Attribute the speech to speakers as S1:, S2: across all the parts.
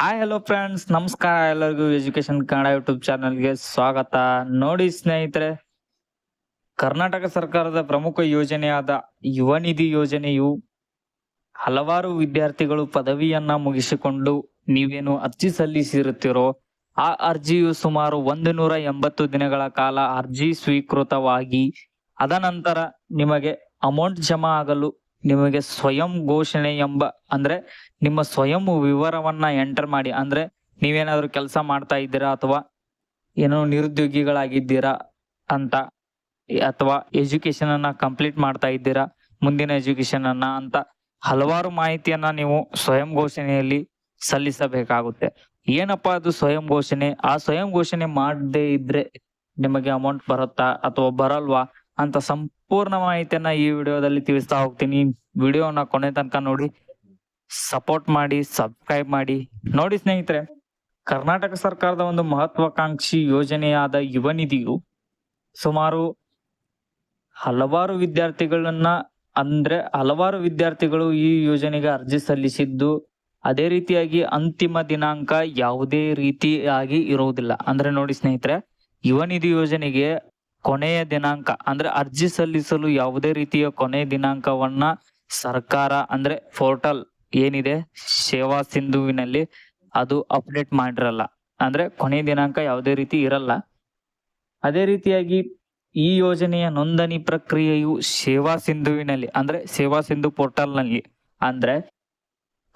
S1: Hi hello friends ನಮಸ್ಕಾರ ಎಲ್ಲರಿಗೂ education Kannada YouTube ಚಾನಲ್ಗೆ ಸ್ವಾಗತ. ನೋಡಿ ಸ್ನೇಹಿತರೆ, ಕರ್ನಾಟಕ ಸರ್ಕಾರದ ಪ್ರಮುಖ ಯೋಜನೆಯಾದ ಯುವ ನಿಧಿ ಯೋಜನೆಯು ಹಲವಾರು ವಿದ್ಯಾರ್ಥಿಗಳು ಪದವಿಯನ್ನ ಮುಗಿಸಿಕೊಂಡು ನೀವೇನು ಅರ್ಜಿ ಸಲ್ಲಿಸಿರುತ್ತೀರೋ, ಆ ಅರ್ಜಿಯು ಸುಮಾರು ಒಂದು ನೂರ ಎಂಬತ್ತು ದಿನಗಳ ಕಾಲ ಅರ್ಜಿ ಸ್ವೀಕೃತವಾಗಿ, ಅದನಂತರ ನಿಮಗೆ ಅಮೌಂಟ್ ಜಮಾ ಆಗಲು ನಿಮಗೆ ಸ್ವಯಂ ಘೋಷಣೆ ಎಂಬ, ಅಂದ್ರೆ ನಿಮ್ಮ ಸ್ವಯಂ ವಿವರವನ್ನ ಎಂಟರ್ ಮಾಡಿ, ಅಂದ್ರೆ ನೀವೇನಾದ್ರೂ ಕೆಲಸ ಮಾಡ್ತಾ ಇದ್ದೀರಾ ಅಥವಾ ಏನೋ ನಿರುದ್ಯೋಗಿಗಳಾಗಿದ್ದೀರಾ ಅಂತ, ಅಥವಾ ಎಜುಕೇಶನ್ ಅನ್ನ ಕಂಪ್ಲೀಟ್ ಮಾಡ್ತಾ ಇದ್ದೀರಾ, ಮುಂದಿನ ಎಜುಕೇಶನ್ ಅನ್ನ ಅಂತ ಹಲವಾರು ಮಾಹಿತಿಯನ್ನ ನೀವು ಸ್ವಯಂ ಘೋಷಣೆಯಲ್ಲಿ ಸಲ್ಲಿಸಬೇಕಾಗುತ್ತೆ. ಏನಪ್ಪಾ ಅದು ಸ್ವಯಂ ಘೋಷಣೆ? ಆ ಸ್ವಯಂ ಘೋಷಣೆ ಮಾಡದೇ ಇದ್ರೆ ನಿಮಗೆ ಅಮೌಂಟ್ ಬರುತ್ತಾ ಅಥವಾ ಬರಲ್ವಾ? ಅಂತ ಸಂಪೂರ್ಣ ಮಾಹಿತಿಯನ್ನ ಈ ವಿಡಿಯೋದಲ್ಲಿ ತಿಳಿಸ್ತಾ ಹೋಗ್ತೀನಿ. ವಿಡಿಯೋನ ಕೊನೆ ತನಕ ನೋಡಿ ಸಪೋರ್ಟ್ ಮಾಡಿ ಸಬ್ಸ್ಕ್ರೈಬ್ ಮಾಡಿ. ನೋಡಿ ಸ್ನೇಹಿತರೆ, ಕರ್ನಾಟಕ ಸರ್ಕಾರದ ಒಂದು ಮಹತ್ವಾಕಾಂಕ್ಷಿ ಯೋಜನೆಯಾದ ಯುವ ನಿಧಿಯು ಸುಮಾರು ಹಲವಾರು ವಿದ್ಯಾರ್ಥಿಗಳನ್ನ, ಅಂದ್ರೆ ಹಲವಾರು ವಿದ್ಯಾರ್ಥಿಗಳು ಈ ಯೋಜನೆಗೆ ಅರ್ಜಿ ಸಲ್ಲಿಸಿದ್ದು, ಅದೇ ರೀತಿಯಾಗಿ ಅಂತಿಮ ದಿನಾಂಕ ಯಾವುದೇ ರೀತಿಯಾಗಿ ಇರುವುದಿಲ್ಲ. ಅಂದ್ರೆ ನೋಡಿ ಸ್ನೇಹಿತರೆ, ಯುವ ನಿಧಿ ಯೋಜನೆಗೆ ಕೊನೆಯ ದಿನಾಂಕ ಅಂದ್ರೆ ಅರ್ಜಿ ಸಲ್ಲಿಸಲು ಯಾವುದೇ ರೀತಿಯ ಕೊನೆಯ ದಿನಾಂಕವನ್ನ ಸರ್ಕಾರ ಅಂದ್ರೆ ಪೋರ್ಟಲ್ ಏನಿದೆ ಸೇವಾ ಸಿಂಧುವಿನಲ್ಲಿ ಅದು ಅಪ್ಡೇಟ್ ಮಾಡಿರಲ್ಲ. ಅಂದ್ರೆ ಕೊನೆಯ ದಿನಾಂಕ ಯಾವುದೇ ರೀತಿ ಇರಲ್ಲ. ಅದೇ ರೀತಿಯಾಗಿ ಈ ಯೋಜನೆಯ ನೋಂದಣಿ ಪ್ರಕ್ರಿಯೆಯು ಸೇವಾ ಸಿಂಧುವಿನಲ್ಲಿ ಅಂದ್ರೆ ಸೇವಾ ಸಿಂಧು ಪೋರ್ಟಲ್ನಲ್ಲಿ ಅಂದ್ರೆ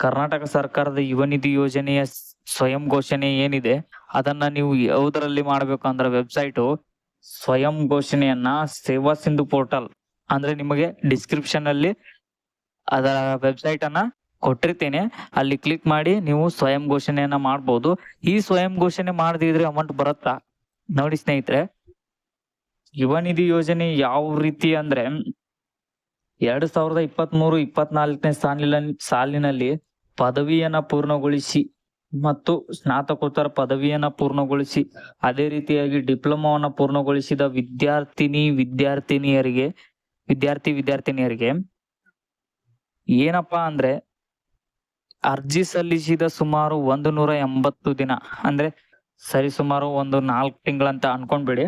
S1: ಕರ್ನಾಟಕ ಸರ್ಕಾರದ ಯುವ ನಿಧಿ ಯೋಜನೆಯ ಸ್ವಯಂ ಘೋಷಣೆ ಏನಿದೆ ಅದನ್ನ ನೀವು ಯಾವುದರಲ್ಲಿ ಮಾಡಬೇಕು ಅಂದ್ರೆ ವೆಬ್ಸೈಟು ಸ್ವಯಂ ಘೋಷಣೆಯನ್ನ ಸೇವಾ ಸಿಂಧು ಪೋರ್ಟಲ್ ಅಂದ್ರೆ ನಿಮಗೆ ಡಿಸ್ಕ್ರಿಪ್ಷನ್ ಅಲ್ಲಿ ಅದರ ವೆಬ್ಸೈಟ್ ಅನ್ನ ಕೊಟ್ಟಿರ್ತೇನೆ. ಅಲ್ಲಿ ಕ್ಲಿಕ್ ಮಾಡಿ ನೀವು ಸ್ವಯಂ ಘೋಷಣೆಯನ್ನ ಮಾಡಬಹುದು ಈ ಸ್ವಯಂ ಘೋಷಣೆ ಮಾಡದಿದ್ರೆ ಅಮೌಂಟ್ ಬರುತ್ತಾ? ನೋಡಿ ಸ್ನೇಹಿತರೆ, ಯುವ ನಿಧಿ ಯೋಜನೆ ಯಾವ ರೀತಿ ಅಂದ್ರೆ ಎರಡ್ ಸಾವಿರದ ಇಪ್ಪತ್ತ್ ಮೂರು ಇಪ್ಪತ್ನಾಲ್ಕನೇ ಸಾಲಿನ ಸಾಲಿನಲ್ಲಿ ಪದವಿಯನ್ನ ಪೂರ್ಣಗೊಳಿಸಿ ಮತ್ತು ಸ್ನಾತಕೋತ್ತರ ಪದವಿಯನ್ನ ಪೂರ್ಣಗೊಳಿಸಿ, ಅದೇ ರೀತಿಯಾಗಿ ಡಿಪ್ಲೊಮಾವನ್ನ ಪೂರ್ಣಗೊಳಿಸಿದ ವಿದ್ಯಾರ್ಥಿನಿ ವಿದ್ಯಾರ್ಥಿನಿಯರಿಗೆ, ವಿದ್ಯಾರ್ಥಿ ವಿದ್ಯಾರ್ಥಿನಿಯರಿಗೆ ಏನಪ್ಪಾ ಅಂದ್ರೆ ಅರ್ಜಿ ಸಲ್ಲಿಸಿದ ಸುಮಾರು ಒಂದು ನೂರ ಎಂಬತ್ತು ದಿನ, ಅಂದ್ರೆ ಸರಿ ಸುಮಾರು ಒಂದು ನಾಲ್ಕು ತಿಂಗಳಂತ ಅನ್ಕೊಂಡ್ಬಿಡಿ.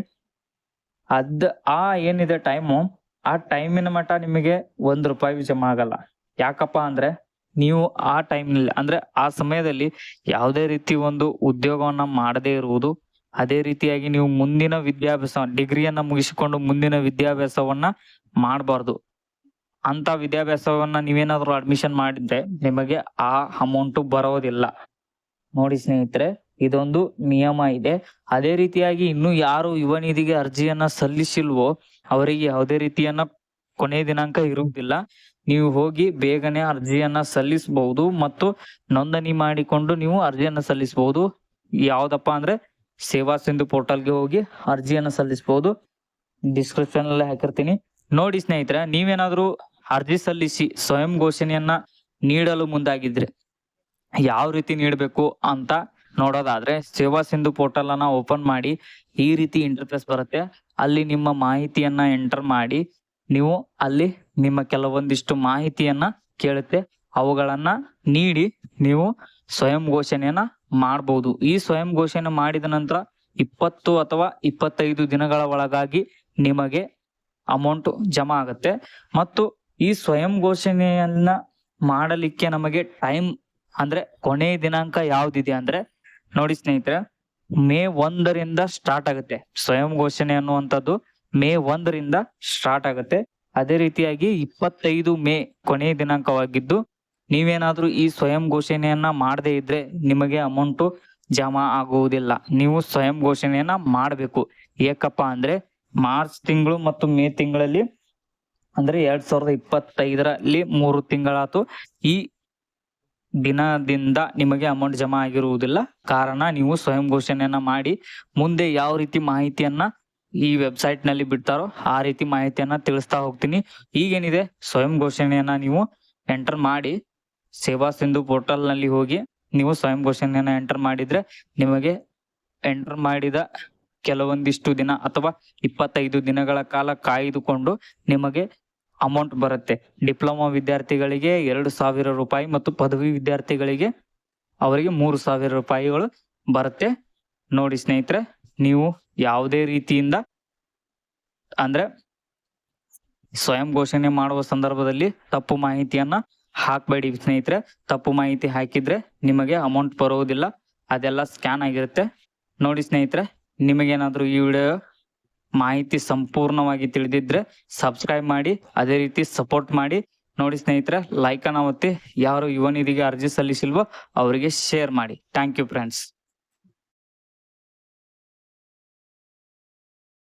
S1: ಅದ್, ಆ ಏನಿದೆ ಟೈಮು ಆ ಟೈಮಿನ ಮಟ್ಟ ನಿಮಗೆ ಒಂದ್ ರೂಪಾಯಿ ಜಮಾ ಆಗಲ್ಲ. ಯಾಕಪ್ಪ ಅಂದ್ರೆ ನೀವು ಆ ಟೈಮ್ನಲ್ಲಿ, ಅಂದ್ರೆ ಆ ಸಮಯದಲ್ಲಿ ಯಾವುದೇ ರೀತಿ ಒಂದು ಉದ್ಯೋಗವನ್ನ ಮಾಡದೇ ಇರುವುದು, ಅದೇ ರೀತಿಯಾಗಿ ನೀವು ಮುಂದಿನ ವಿದ್ಯಾಭ್ಯಾಸ, ಡಿಗ್ರಿಯನ್ನ ಮುಗಿಸಿಕೊಂಡು ಮುಂದಿನ ವಿದ್ಯಾಭ್ಯಾಸವನ್ನ ಮಾಡಬಾರ್ದು. ಅಂತ ವಿದ್ಯಾಭ್ಯಾಸವನ್ನ ನೀವೇನಾದ್ರೂ ಅಡ್ಮಿಷನ್ ಮಾಡಿದ್ರೆ ನಿಮಗೆ ಆ ಅಮೌಂಟ್ ಬರೋದಿಲ್ಲ. ನೋಡಿ ಸ್ನೇಹಿತರೆ, ಇದೊಂದು ನಿಯಮ ಇದೆ. ಅದೇ ರೀತಿಯಾಗಿ ಇನ್ನು ಯಾರು ಯುವ ನಿಧಿಗೆ ಅರ್ಜಿಯನ್ನ ಸಲ್ಲಿಸಿಲ್ವೋ, ಅವರಿಗೆ ಯಾವುದೇ ರೀತಿಯನ್ನ ಕೊನೆಯ ದಿನಾಂಕ ಇರುವುದಿಲ್ಲ. ನೀವು ಹೋಗಿ ಬೇಗನೆ ಅರ್ಜಿಯನ್ನ ಸಲ್ಲಿಸಬಹುದು ಮತ್ತು ನೋಂದಣಿ ಮಾಡಿಕೊಂಡು ನೀವು ಅರ್ಜಿಯನ್ನ ಸಲ್ಲಿಸಬಹುದು. ಯಾವ್ದಪ್ಪ ಅಂದ್ರೆ ಸೇವಾ ಸಿಂಧು ಪೋರ್ಟಲ್ಗೆ ಹೋಗಿ ಅರ್ಜಿಯನ್ನ ಸಲ್ಲಿಸಬಹುದು. ಡಿಸ್ಕ್ರಿಪ್ಷನ್ ಅಲ್ಲಿ ಹಾಕಿರ್ತೀನಿ. ನೋಡಿ ಸ್ನೇಹಿತರೆ, ನೀವೇನಾದ್ರೂ ಅರ್ಜಿ ಸಲ್ಲಿಸಿ ಸ್ವಯಂ ಘೋಷಣೆಯನ್ನ ನೀಡಲು ಮುಂದಾಗಿದ್ರೆ ಯಾವ ರೀತಿ ನೀಡಬೇಕು ಅಂತ ನೋಡೋದಾದ್ರೆ ಸೇವಾ ಸಿಂಧು ಪೋರ್ಟಲ್ ಅನ್ನ ಓಪನ್ ಮಾಡಿ ಈ ರೀತಿ ಇಂಟರ್ಫೇಸ್ ಬರುತ್ತೆ. ಅಲ್ಲಿ ನಿಮ್ಮ ಮಾಹಿತಿಯನ್ನ ಎಂಟರ್ ಮಾಡಿ ನೀವು ಅಲ್ಲಿ ನಿಮ್ಮ ಕೆಲವೊಂದಿಷ್ಟು ಮಾಹಿತಿಯನ್ನ ಕೇಳುತ್ತೆ. ಅವುಗಳನ್ನ ನೀಡಿ ನೀವು ಸ್ವಯಂ ಘೋಷಣೆಯನ್ನ ಮಾಡಬಹುದು ಈ ಸ್ವಯಂ ಘೋಷಣೆ ಮಾಡಿದ ನಂತರ ಇಪ್ಪತ್ತು ಅಥವಾ ಇಪ್ಪತ್ತೈದು ದಿನಗಳ ಒಳಗಾಗಿ ನಿಮಗೆ ಅಮೌಂಟ್ ಜಮಾ ಆಗುತ್ತೆ. ಮತ್ತು ಈ ಸ್ವಯಂ ಘೋಷಣೆಯನ್ನ ಮಾಡಲಿಕ್ಕೆ ನಮಗೆ ಟೈಮ್ ಅಂದ್ರೆ ಕೊನೆಯ ದಿನಾಂಕ ಯಾವ್ದಿದೆ ಅಂದ್ರೆ ನೋಡಿ ಸ್ನೇಹಿತರೆ, ಮೇ ಒಂದರಿಂದ ಸ್ಟಾರ್ಟ್ ಆಗುತ್ತೆ ಸ್ವಯಂ ಘೋಷಣೆ ಅನ್ನುವಂಥದ್ದು. ಮೇ ಒಂದರಿಂದ ಸ್ಟಾರ್ಟ್ ಆಗುತ್ತೆ. ಅದೇ ರೀತಿಯಾಗಿ ಇಪ್ಪತ್ತೈದು ಮೇ ಕೊನೆಯ ದಿನಾಂಕವಾಗಿದ್ದು, ನೀವೇನಾದ್ರೂ ಈ ಸ್ವಯಂ ಘೋಷಣೆಯನ್ನ ಮಾಡದೇ ಇದ್ರೆ ನಿಮಗೆ ಅಮೌಂಟು ಜಮಾ ಆಗುವುದಿಲ್ಲ. ನೀವು ಸ್ವಯಂ ಘೋಷಣೆಯನ್ನ ಮಾಡಬೇಕು. ಏಕಪ್ಪ ಅಂದ್ರೆ ಮಾರ್ಚ್ ತಿಂಗಳು ಮತ್ತು ಮೇ ತಿಂಗಳಲ್ಲಿ, ಅಂದ್ರೆ ಎರಡ್ ಸಾವಿರದ ಇಪ್ಪತ್ತೈದರಲ್ಲಿ ಮೂರು ತಿಂಗಳಾತು ಈ ದಿನದಿಂದ ನಿಮಗೆ ಅಮೌಂಟ್ ಜಮಾ ಆಗಿರುವುದಿಲ್ಲ. ಕಾರಣ ನೀವು ಸ್ವಯಂ ಘೋಷಣೆಯನ್ನ ಮಾಡಿ, ಮುಂದೆ ಯಾವ ರೀತಿ ಮಾಹಿತಿಯನ್ನ ಈ ವೆಬ್ಸೈಟ್ನಲ್ಲಿ ಬಿಡ್ತಾರೋ ಆ ರೀತಿ ಮಾಹಿತಿಯನ್ನ ತಿಳಿಸ್ತಾ ಹೋಗ್ತೀನಿ. ಈಗೇನಿದೆ? ಸ್ವಯಂ ಘೋಷಣೆಯನ್ನ ನೀವು ಎಂಟರ್ ಮಾಡಿ, ಸೇವಾ ಸಿಂಧು ಪೋರ್ಟಲ್ನಲ್ಲಿ ಹೋಗಿ ನೀವು ಸ್ವಯಂ ಘೋಷಣೆಯನ್ನ ಎಂಟರ್ ಮಾಡಿದ್ರೆ ನಿಮಗೆ ಎಂಟರ್ ಮಾಡಿದ ಕೆಲವೊಂದಿಷ್ಟು ದಿನ ಅಥವಾ ಇಪ್ಪತ್ತೈದು ದಿನಗಳ ಕಾಲ ಕಾಯ್ದುಕೊಂಡು ನಿಮಗೆ ಅಮೌಂಟ್ ಬರುತ್ತೆ. ಡಿಪ್ಲೊಮಾ ವಿದ್ಯಾರ್ಥಿಗಳಿಗೆ ಎರಡು ಸಾವಿರ ರೂಪಾಯಿ ಮತ್ತು ಪದವಿ ವಿದ್ಯಾರ್ಥಿಗಳಿಗೆ ಅವರಿಗೆ ಮೂರು ಸಾವಿರ ರೂಪಾಯಿಗಳು ಬರುತ್ತೆ. ನೋಡಿ ಸ್ನೇಹಿತರೆ, ನೀವು ಯಾವುದೇ ರೀತಿಯಿಂದ ಅಂದ್ರೆ ಸ್ವಯಂ ಘೋಷಣೆ ಮಾಡುವ ಸಂದರ್ಭದಲ್ಲಿ ತಪ್ಪು ಮಾಹಿತಿಯನ್ನ ಹಾಕಬೇಡಿ ಸ್ನೇಹಿತರೆ. ತಪ್ಪು ಮಾಹಿತಿ ಹಾಕಿದ್ರೆ ನಿಮಗೆ ಅಮೌಂಟ್ ಬರುವುದಿಲ್ಲ ಅದೆಲ್ಲ ಸ್ಕ್ಯಾನ್ ಆಗಿರುತ್ತೆ. ನೋಡಿ ಸ್ನೇಹಿತರೆ, ನಿಮಗೇನಾದ್ರೂ ಈ ವಿಡಿಯೋ ಮಾಹಿತಿ ಸಂಪೂರ್ಣವಾಗಿ ತಿಳಿದಿದ್ರೆ ಸಬ್ಸ್ಕ್ರೈಬ್ ಮಾಡಿ, ಅದೇ ರೀತಿ ಸಪೋರ್ಟ್ ಮಾಡಿ. ನೋಡಿ ಸ್ನೇಹಿತರೆ ಲೈಕ್ ಅನ್ನ ಒತ್ತಿ, ಯಾರು ಯುವ ನಿಧಿಗೆ ಅರ್ಜಿ ಸಲ್ಲಿಸಿಲ್ವೋ ಅವರಿಗೆ ಶೇರ್ ಮಾಡಿ. Thank you friends